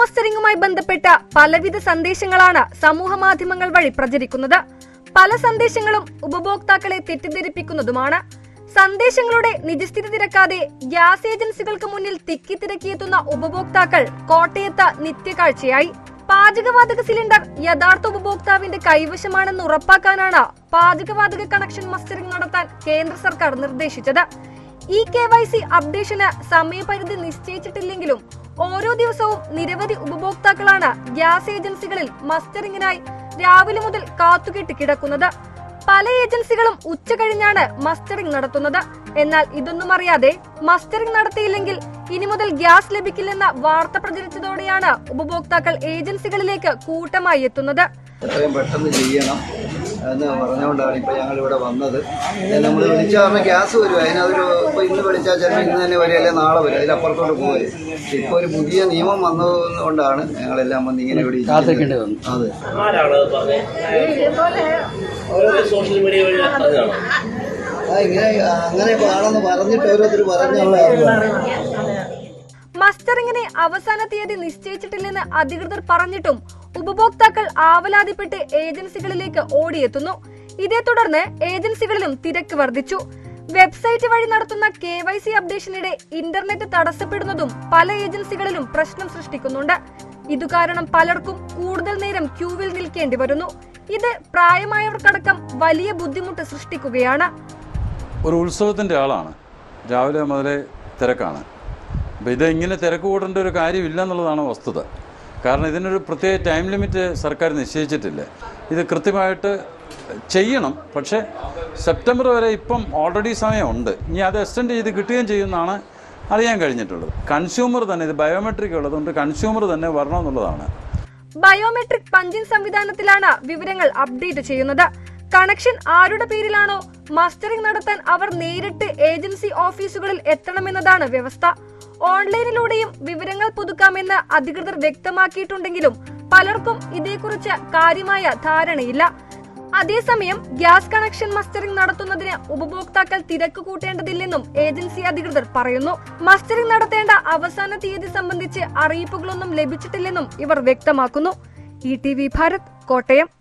മസ്റ്ററിംഗുമായി ബന്ധപ്പെട്ട പലവിധ സന്ദേശങ്ങളാണ് സമൂഹ മാധ്യമങ്ങൾ വഴി പ്രചരിക്കുന്നത്. പല സന്ദേശങ്ങളും ഉപഭോക്താക്കളെ തെറ്റിദ്ധരിപ്പിക്കുന്നതുമാണ്. സന്ദേശങ്ങളുടെ നിജസ്ഥിതി തിരക്കാതെ ഗ്യാസ് ഏജൻസികൾക്ക് മുന്നിൽ തിക്കി തിരക്കിയെത്തുന്ന ഉപഭോക്താക്കൾ കോട്ടയത്ത് നിത്യകാഴ്ചയായി. പാചകവാതക സിലിണ്ടർ യഥാർത്ഥ ഉപഭോക്താവിന്റെ കൈവശമാണെന്ന് ഉറപ്പാക്കാനാണ് പാചകവാതക കണക്ഷൻ മസ്റ്ററിംഗ് നടത്താൻ കേന്ദ്ര സർക്കാർ നിർദ്ദേശിച്ചത്. ഇ കെ വൈ സി അപ്ഡേഷന് സമയപരിധി നിശ്ചയിച്ചിട്ടില്ലെങ്കിലും ഓരോ ദിവസവും നിരവധി ഉപഭോക്താക്കളാണ് ഗ്യാസ് ഏജൻസികളിൽ മസ്റ്ററിംഗിനായി രാവിലെ മുതൽ കാത്തുകെട്ടി കിടക്കുന്നത്. പല ഏജൻസികളും ഉച്ച കഴിഞ്ഞാണ് മസ്റ്ററിംഗ് നടത്തുന്നത്. എന്നാൽ ഇതൊന്നും അറിയാതെ മസ്റ്ററിംഗ് നടത്തിയില്ലെങ്കിൽ ഇനി മുതൽ ഗ്യാസ് ലഭിക്കില്ലെന്ന വാർത്ത പ്രചരിച്ചതോടെയാണ് ഉപഭോക്താക്കൾ ഏജൻസികളിലേക്ക് കൂട്ടമായി എത്തുന്നത്. എത്രയും പെട്ടെന്ന് ചെയ്യണം. എന്ന് പറഞ്ഞുകൊണ്ടാണ് ഇപ്പോൾ ഞങ്ങൾ ഇവിടെ വന്നത് നമ്മൾ വിളിച്ച പറഞ്ഞാൽ ഗ്യാസ് വരും. അതിനൊരു ഇപ്പോൾ ഇന്ന് വിളിച്ചാൽ ചിലപ്പോൾ ഇന്ന് തന്നെ വരും അല്ലെങ്കിൽ നാളെ വരും. അതിലപ്പുറത്തോട്ട് പോകരുത് ഇപ്പോൾ ഒരു പുതിയ നിയമം വന്നതുകൊണ്ടാണ് ഞങ്ങളെല്ലാം വന്ന് ഇങ്ങനെ ഇവിടെ ഇരിക്കുന്നത്. അതെ. മസ്റ്ററിങ്ങിനെ സോഷ്യൽ മീഡിയ വഴി പറഞ്ഞതാണോ ആ ഇങ്ങനെ അങ്ങനെ ആണെന്ന് പറഞ്ഞിട്ട് ഓരോരുത്തർ പറഞ്ഞുള്ള അറിവാണ് മസ്റ്ററിംഗിനെ അവസാന തീയതി നിശ്ചയിച്ചിട്ടില്ലെന്ന് അധികൃതർ പറഞ്ഞിട്ടും ഉപഭോക്താക്കൾ ആവലാതിപ്പെട്ട് ഏജൻസികളിലേക്ക് ഓടിയെത്തുന്നു. ഇതേ തുടർന്ന് ഏജൻസികളിലും തിരക്ക് വർദ്ധിച്ചു. വെബ്സൈറ്റ് വഴി നടത്തുന്ന കെ വൈ സി അപ്ഡേഷനിടെ ഇന്റർനെറ്റ് തടസ്സപ്പെടുന്നതും പല ഏജൻസികളിലും പ്രശ്നം സൃഷ്ടിക്കുന്നുണ്ട്. ഇതു കാരണം പലർക്കും കൂടുതൽ നേരം ക്യൂവിൽ നിൽക്കേണ്ടി വരുന്നു. ഇത് പ്രായമായവർക്കടക്കം വലിയ ബുദ്ധിമുട്ട് സൃഷ്ടിക്കുകയാണ്. ഒരു ഉത്സവത്തിന്റെ ആളാണ്. രാവിലെ മുതലേ തിരക്കാണ്. അപ്പോൾ ഇത് ഇങ്ങനെ തിരക്ക് കൂടേണ്ട ഒരു കാര്യമില്ല എന്നുള്ളതാണ് വസ്തുത. കാരണം ഇതിനൊരു പ്രത്യേക ടൈം ലിമിറ്റ് സർക്കാർ നിശ്ചയിച്ചിട്ടില്ല. ഇത് കൃത്യമായിട്ട് ചെയ്യണം. പക്ഷേ സെപ്റ്റംബർ വരെ ഇപ്പം ഓൾറെഡി സമയമുണ്ട്. ഇനി അത് എക്സ്റ്റെൻഡ് ചെയ്ത് കിട്ടുകയും ചെയ്യുമെന്നാണ് അറിയാൻ കഴിഞ്ഞിട്ടുള്ളത്. കൺസ്യൂമർ തന്നെ ഇത് ബയോമെട്രിക് ഉള്ളതുകൊണ്ട് കൺസ്യൂമർ തന്നെ വരണം എന്നുള്ളതാണ് ബയോമെട്രിക് പഞ്ചിങ് സംവിധാനത്തിലാണ് വിവരങ്ങൾ അപ്ഡേറ്റ് ചെയ്യുന്നത്. കണക്ഷൻ ആരുടെ പേരിലാണോ? മസ്റ്ററിംഗ് നടത്താൻ അവർ നേരിട്ട് ഏജൻസി ഓഫീസുകളിൽ എത്തണമെന്നതാണ് വ്യവസ്ഥ. ഓൺലൈനിലൂടെയും വിവരങ്ങൾ പുതുക്കാമെന്ന് അധികൃതർ വ്യക്തമാക്കിയിട്ടുണ്ടെങ്കിലും പലർക്കും ഇതേക്കുറിച്ച് കാര്യമായ ധാരണയില്ല. അതേസമയം ഗ്യാസ് കണക്ഷൻ മസ്റ്ററിംഗ് നടത്തുന്നതിന് ഉപഭോക്താക്കൾ തിരക്ക് കൂട്ടേണ്ടതില്ലെന്നും ഏജൻസി അധികൃതർ പറയുന്നു. മസ്റ്ററിംഗ് നടത്തേണ്ട അവസാന തീയതി സംബന്ധിച്ച് അറിയിപ്പുകളൊന്നും ലഭിച്ചിട്ടില്ലെന്നും ഇവർ വ്യക്തമാക്കുന്നു. E T V Bharat Kottayam.